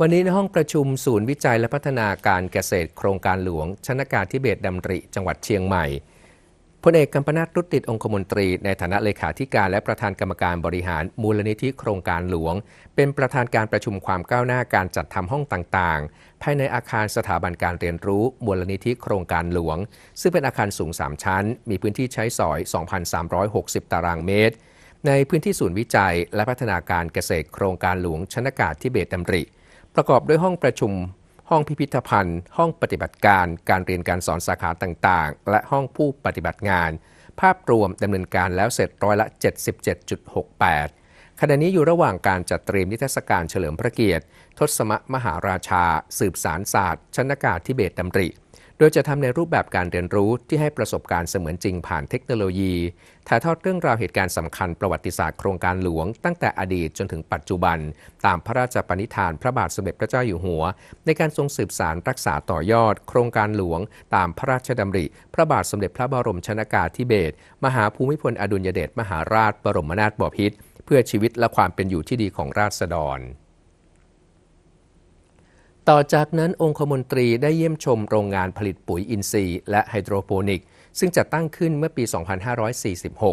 วันนี้ในห้องประชุมศูนย์วิจัยและพัฒนาการเกษตรโครงการหลวง ชนากาธิเบศดำริ จังหวัดเชียงใหม่พลเอกกัมปนาตรุติดองคมนตรี ในฐานะเลขาธิการและประธานกรรมการบริหารมูลนิธิโครงการหลวง เป็นประธานการประชุมความก้าวหน้าการจัดทำห้องต่างๆ ภายในอาคารสถาบันการเรียนรู้มูลนิธิโครงการหลวง ซึ่งเป็นอาคารสูง 3 ชั้น มีพื้นที่ใช้สอย 2,360 ตารางเมตร ในพื้นที่ศูนย์วิจัย และพัฒนาการเกษตรโครงการหลวงชนากาธิเบศดำริ ประกอบด้วยห้องประชุม ห้องพิพิธภัณฑ์ ห้องปฏิบัติการ การเรียนการสอนสาขาต่างๆ และห้องผู้ปฏิบัติงาน ภาพรวมดำเนินการแล้วเสร็จร้อยละ 77.68 ขณะนี้อยู่ระหว่างการจัดเตรียมนิทรรศการเฉลิมพระเกียรติ ทศมมหาราชา สืบสารศาสตร์ชนกาธิเบศดำริ โดยจะทำในรูปแบบการเรียนรู้ที่ให้ประสบการณ์เสมือนจริงผ่านเทคโนโลยี ถ่ายทอดเรื่องราวเหตุการณ์สำคัญประวัติศาสตร์โครงการหลวง ตั้งแต่อดีตจนถึงปัจจุบัน ตามพระราชปณิธานพระบาทสมเด็จพระเจ้าอยู่หัว ในการทรงสืบสารรักษาต่อยอด โครงการหลวง ตามพระราชดำริ พระบาทสมเด็จพระบรมชนากาธิเบศรมหาภูมิพลอดุลยเดชมหาราช บรมนาถบพิตรเพื่อชีวิตและความเป็นอยู่ที่ดีของราษฎร ต่อจากนั้นองคมนตรีได้เยี่ยมชมโรงงานผลิตปุ๋ยอินทรีย์และไฮโดรโปนิก ซึ่งจัดตั้งขึ้นเมื่อปี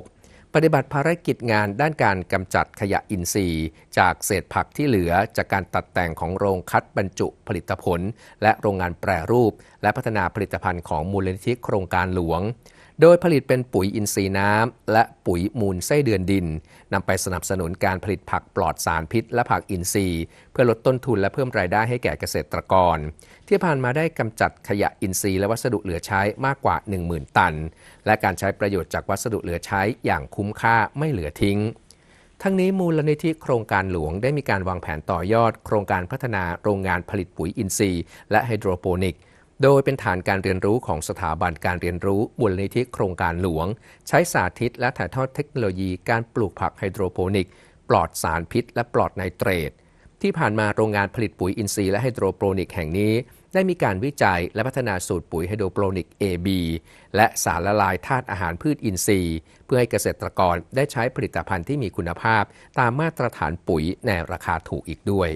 2546 ปฏิบัติภารกิจงานด้านการกำจัดขยะอินทรีย์ จากเศษผักที่เหลือจากการตัดแต่งของโรงคัดบรรจุผลิตผล และโรงงานแปรรูป และพัฒนาผลิตภัณฑ์ของมูลนิธิโครงการหลวง โดยผลิตเป็นปุ๋ยอินทรีย์น้ำและปุ๋ยมูลไส้เดือนดินนำไปสนับสนุนการผลิตผักปลอดสารพิษ และผักอินทรีย์ เพื่อลดต้นทุนและเพิ่มรายได้ให้แก่เกษตรกร ที่ผ่านมาได้กำจัดขยะอินทรีย์และวัสดุเหลือใช้มากกว่า 10,000 ตัน และการใช้ประโยชน์จากวัสดุเหลือใช้อย่างคุ้มค่าไม่เหลือทิ้งทั้งนี้มูลนิธิโครงการหลวงได้มีการวางแผนต่อยอด โครงการพัฒนาโรงงานผลิตปุ๋ยอินทรีย์ และไฮโดรโปนิก โดยเป็นฐานการเรียนรู้ของสถาบันการเรียนรู้มูลนิธิโครงการหลวง ใช้สาธิตและถ่ายทอดเทคโนโลยีการปลูกผักไฮโดรโปนิก ปลอดสารพิษ และปลอดไนเตรต ที่ผ่านมาโรงงานผลิตปุ๋ยอินทรีย์และไฮโดรโปนิกแห่งนี้ ได้มีการวิจัยและพัฒนาสูตรปุ๋ยไฮโดรโปนิก AB และสารละลายธาตุอาหารพืชอินทรีย์ เพื่อให้เกษตรกรได้ใช้ผลิตภัณฑ์ที่มีคุณภาพ ตามมาตรฐานปุ๋ยในราคาถูกอีกด้วย